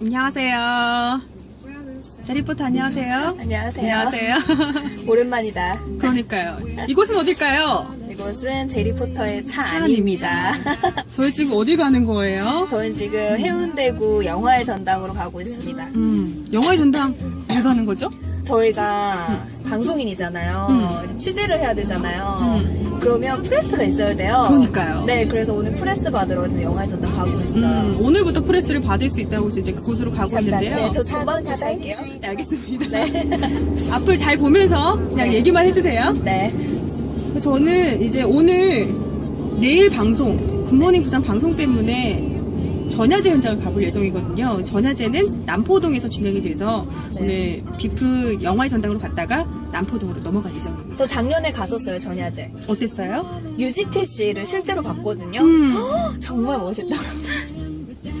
안녕하세요. 제리포트 안녕하세요. 안녕하세요. 안녕하세요. 오랜만이다. 그러니까요. 이곳은 어딜까요? 이곳은 제리포터의 차, 차 안입니다. 저희 지금 어디 가는 거예요? 저는 지금 해운대구 영화의 전당으로 가고 있습니다. 음, 영화의 전당 왜 가는 거죠? 저희가 방송인이잖아요. 음. 취재를 해야 되잖아요. 그러면 프레스가 있어야 돼요. 그러니까요. 네, 그래서 오늘 프레스 받으러 지금 영화의 전당 가고 있어요. 음, 오늘부터 프레스를 받을 수 있다고 해서 이제 그곳으로 가고 있는데요. 네, 저 전반 다시 할게요. 네, 알겠습니다. 앞을 잘 보면서 그냥 얘기만 해주세요. 네. 저는 이제 오늘 내일 방송 굿모닝 부산 방송 때문에 전야제 현장을 가볼 예정이거든요. 전야제는 남포동에서 진행이 돼서 오늘 비프 영화의 전당으로 갔다가 남포동으로 넘어갈 예정입니다. 저 작년에 갔었어요, 전야제. 어땠어요? 유지태 씨를 실제로 봤거든요. 음. 정말 멋있더라고요.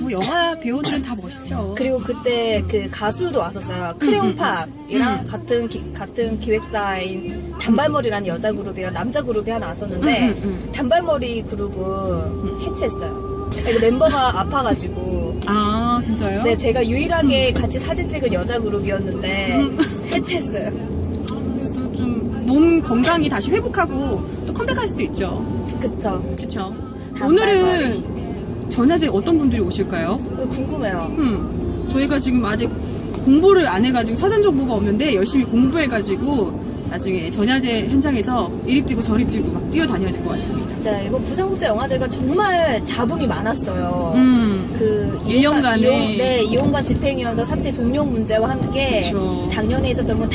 뭐 영화 배우들은 다 멋있죠. 그리고 그때 그 가수도 왔었어요. 음, 크레용팝이랑 같은 기, 같은 기획사인 단발머리라는 여자 그룹이랑 남자 그룹이 하나 왔었는데 음, 음, 단발머리 그룹은 해체했어요. 이거 멤버가 아파가지고 아 진짜요? 네 제가 유일하게 같이 사진 찍은 여자 그룹이었는데 음. 해체했어요. 그래도 좀 몸 건강이 다시 회복하고 또 컴백할 수도 있죠. 그쵸. 그렇죠. 단발머리. 오늘은 전야제 어떤 분들이 오실까요? 이거 궁금해요. 음, 저희가 지금 아직 공부를 안 해가지고 사전 정보가 없는데 열심히 공부해가지고 나중에 전야제 현장에서 이리 뛰고 저리 뛰고 막 뛰어다녀야 될 것 같습니다. 네 이번 부산국제영화제가 정말 잡음이 많았어요. 음, 그 1년간에. 이용, 네, 이용관 집행위원장 사태 종료 문제와 함께 그렇죠. 작년에 있었던 뭐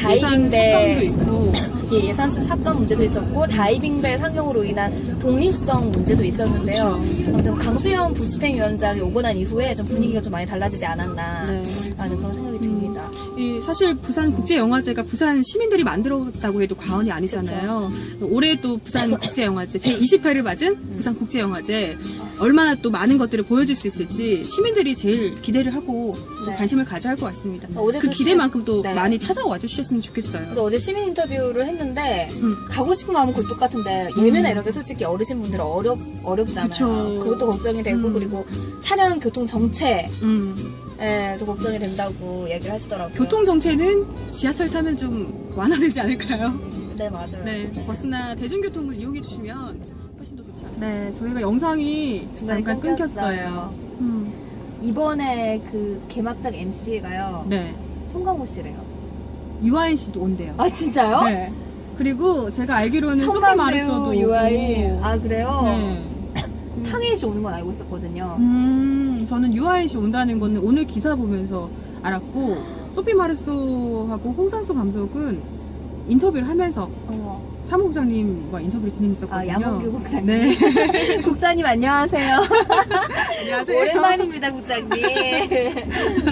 있고 예, 예산 삭감 문제도 있었고 다이빙배 상영으로 인한 독립성 문제도 있었는데요. 그렇죠. 아무튼 강수현 부집행위원장이 오고 난 이후에 좀 분위기가 좀 많이 달라지지 않았나 네. 라는 그런 생각이 듭니다. 이 사실 부산 국제영화제가 부산 시민들이 만들었다 고 해도 과언이 아니잖아요. 올해 또 부산 국제영화제 제 28을 맞은 부산 국제영화제 얼마나 또 많은 것들을 보여줄 수 있을지 시민들이 제일 기대를 하고 또 네. 관심을 가져야 할 것 같습니다. 어제 그 기대만큼 또 네. 많이 찾아와 주셨으면 좋겠어요. 어제 시민 인터뷰를 했는데 음. 가고 싶은 마음은 굴뚝 같은데 예매나 이런 게 솔직히 어르신 분들은 어렵 어렵잖아요. 그쵸. 그것도 걱정이 되고 음. 그리고 차량 교통 정체 음. 예, 또 걱정이 된다고 얘기를 하시더라고요. 교통 정체는 지하철 타면 좀 완화되지 않을까요? 네 맞아요. 네, 버스나 대중교통을 이용해 주시면 훨씬 더 좋지 않을까요? 네, 저희가 영상이 잠깐 끊겼어요. 음. 이번에 그 개막작 MC가요. 네, 송강호 씨래요. 유아인 씨도 온대요. 아 진짜요? 네. 그리고 제가 알기로는 소피 마르소도 배우 유아인. 오고. 아 그래요? 네. 탕혜인 씨 오는 건 알고 있었거든요. 음, 저는 유아인 씨 온다는 거는 오늘 기사 보면서 알았고 소피 마르소하고 홍상수 감독은 인터뷰를 하면서 어. 사무국장님과 인터뷰를 아 진행했었거든요. 양원규 국장님. 네. 국장님 안녕하세요. 안녕하세요. 오랜만입니다 국장님.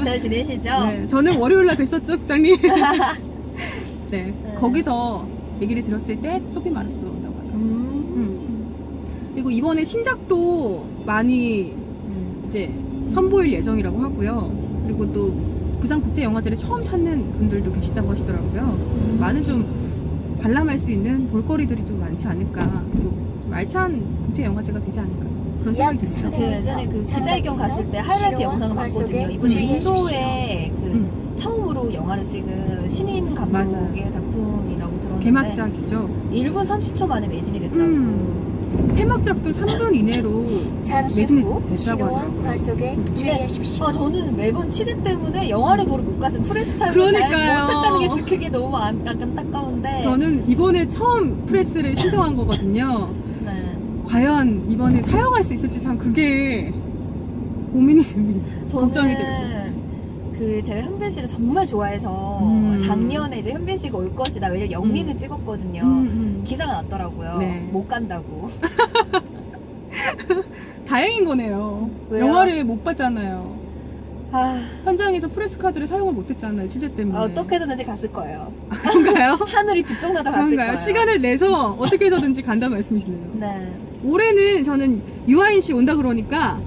잘 지내시죠? 네, 저는 월요일날 뵀었죠, 국장님. 네, 네. 거기서 얘기를 들었을 때 소피 마르소 온다고 하더라고요. 음. 음. 그리고 이번에 신작도 많이 음. 이제 선보일 예정이라고 하고요. 그리고 또 부산국제영화제를 처음 찾는 분들도 계시다고 하시더라고요. 음. 많은 좀 관람할 수 있는 볼거리들이 좀 많지 않을까. 그리고 좀 알찬 국제영화제가 되지 않을까. 그런 생각이 듭니다. 그 예전에 그 기자회견 갔을 때 하이라이트 영상을 봤거든요. 이번에 인도에 그 음, 처음으로 영화를 찍은 신인 감독의 맞아요. 작품이라고 들었는데 개막작이죠. 1분 30초 만에 매진이 됐다고. 음. 폐막작도 3분 이내로 잠시 매진이 후 됐다고 하더라고요. 과속에 주의하십시오. 아 저는 매번 취재 때문에 영화를 보러 못 가서 프레스 그러니까요. 못했다는 게 진짜 그게 너무 안, 안타까운데. 저는 이번에 처음 프레스를 신청한 거거든요. 네. 과연 이번에 사용할 수 있을지 참 그게 고민이 됩니다. 저는 걱정이 됩니다. 그 제가 현빈 씨를 정말 좋아해서 음. 작년에 이제 현빈 씨가 올 것이다. 왜냐면 영리는 음. 찍었거든요. 기사가 났더라고요. 네. 못 간다고. 다행인 거네요. 왜요? 영화를 못 봤잖아요. 아, 현장에서 프레스 카드를 사용을 못 했잖아요. 취재 때문에. 어떻게 해서든지 갔을 거예요. 그런가요? 하늘이 두 쪽 나도 갔을 그런가요? 거예요. 시간을 내서 어떻게 해서든지 간다는 말씀이시네요. 네. 올해는 저는 유아인 씨 온다 그러니까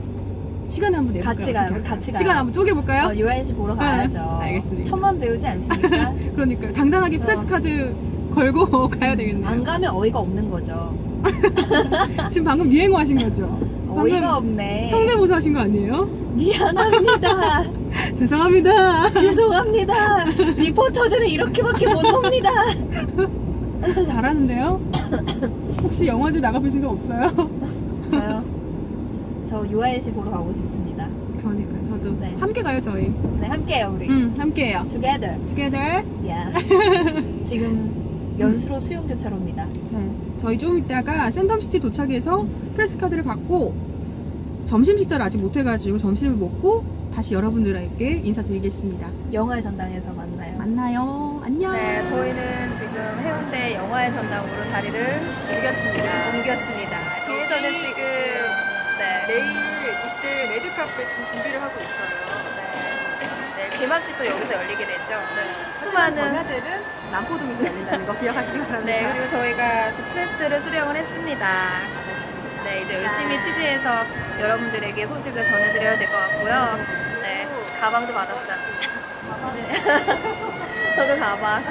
시간을 한번 내볼까요? 같이 가요. 어떻게 우리 같이 할까요? 시간 가요. 한번 쪼개볼까요? 어, 유아인 씨 보러 네, 가야죠. 알겠습니다. 천만 배우지 않습니까? 그러니까요. 당당하게 프레스 어. 카드 걸고 가야 되겠네요. 안 가면 어이가 없는 거죠. 지금 방금 유행어 하신 거죠? 어이가 없네. 성대모사 하신 거 아니에요? 미안합니다. 죄송합니다. 죄송합니다. 리포터들은 이렇게밖에 못 놉니다. 잘하는데요? 혹시 영화제 나가볼 생각 없어요? 저요. 저 유아일지 보러 가고 싶습니다. 그러니까요. 저도 네. 함께 가요 저희. 네, 함께해요 우리. 응, 함께해요. Together. Together. Yeah. 지금 연수로 수영 교차로입니다. 네. 저희 좀 이따가 샌덤시티 도착해서 프레스 카드를 받고 점심 식사를 아직 못 해가지고 점심을 먹고 다시 여러분들에게 인사드리겠습니다. 영화의 전당에서 만나요. 만나요. 안녕. 네, 저희는 지금 해운대 영화의 전당으로 자리를 옮겼습니다. 옮겼습니다. 뒤에서는 지금 네, 내일 있을 레드카펫 준비를 하고 있어요. 네, 네, 개막식도 여기서 열리게 되죠. 네, 수많은 전야제는 남포동에서 열린다는 거 기억하시기 바랍니다. 네, 그리고 저희가 또 프레스를 수령을 했습니다. 네, 이제 열심히 취재해서 여러분들에게 소식을 전해드려야 될 것 같고요. 네, 가방도 받았어요. 네. 저도 가방.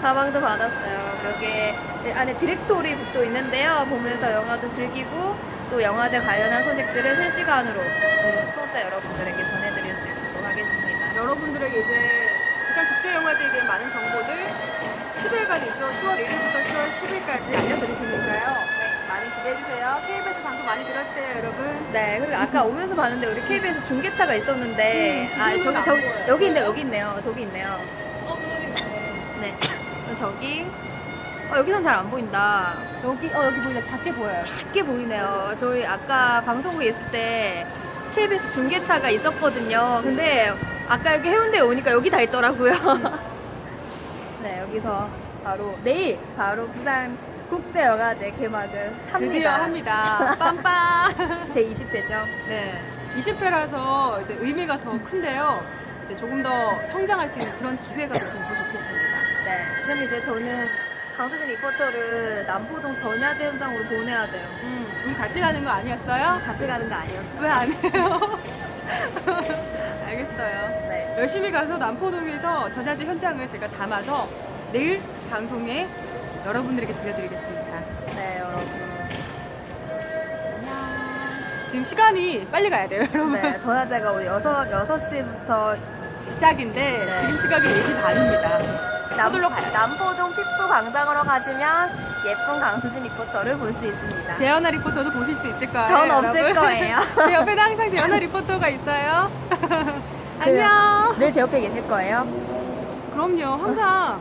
가방도 받았어요. 여기에 안에 디렉토리 북도 있는데요. 보면서 영화도 즐기고 또 영화제 관련한 소식들을 실시간으로 음, 소수자 여러분들에게 전해 여러분들에게 이제 부산 국제영화제에 대한 많은 정보들 10일간 있죠. 10월 1일부터 10월 10일까지 알려드릴 테니까요. 많은 기대해주세요. KBS 방송 많이 들어주세요, 여러분. 네, 그리고 아까 오면서 봤는데 우리 KBS 중계차가 있었는데 음, 아 저기 안 저기. 여기 있네 여기 있네요 저기 있네요. 네, 저기 어, 여기선 잘 안 보인다. 여기, 어, 여기 보이다. 작게 보여요. 작게 보이네요. 저희 아까 방송국에 있을 때 KBS 중계차가 있었거든요. 근데 아까 여기 해운대에 오니까 여기 다 있더라고요. 네, 여기서 바로 내일 바로 부산 국제영화제 개막을 합니다. 드디어 합니다. 빰빰. 제 20회죠. 네. 20회라서 이제 의미가 더 큰데요. 이제 조금 더 성장할 수 있는 그런 기회가 됐으면 더 좋겠습니다. 네. 그럼 이제 저는 강수진 리포터를 남포동 전야제 현장으로 보내야 돼요. 음, 우리 같이 가는 거 아니었어요? 같이 가는 거 아니었어요. 왜 안 해요? 알겠어요. 네. 열심히 가서 남포동에서 전야제 현장을 제가 담아서 내일 방송에 여러분들에게 들려드리겠습니다. 네, 여러분. 지금 시간이 빨리 가야 돼요, 여러분. 네, 전야제가 우리 6, 6시부터 시작인데 네. 지금 시각이 4시 반입니다. 서둘러 가요. 남포동 피프 광장으로 가시면 예쁜 강수진 리포터를 볼 수 있습니다. 재현아 리포터도 보실 수 있을 거예요. 전 없을 여러분. 거예요. 제 옆에는 항상 재현아 리포터가 있어요. 그- 안녕. 늘 제 옆에 계실 거예요. 그럼요, 항상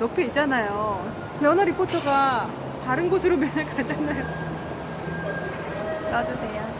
옆에 있잖아요. 재현아 리포터가 다른 곳으로 맨날 가잖아요. 놔주세요.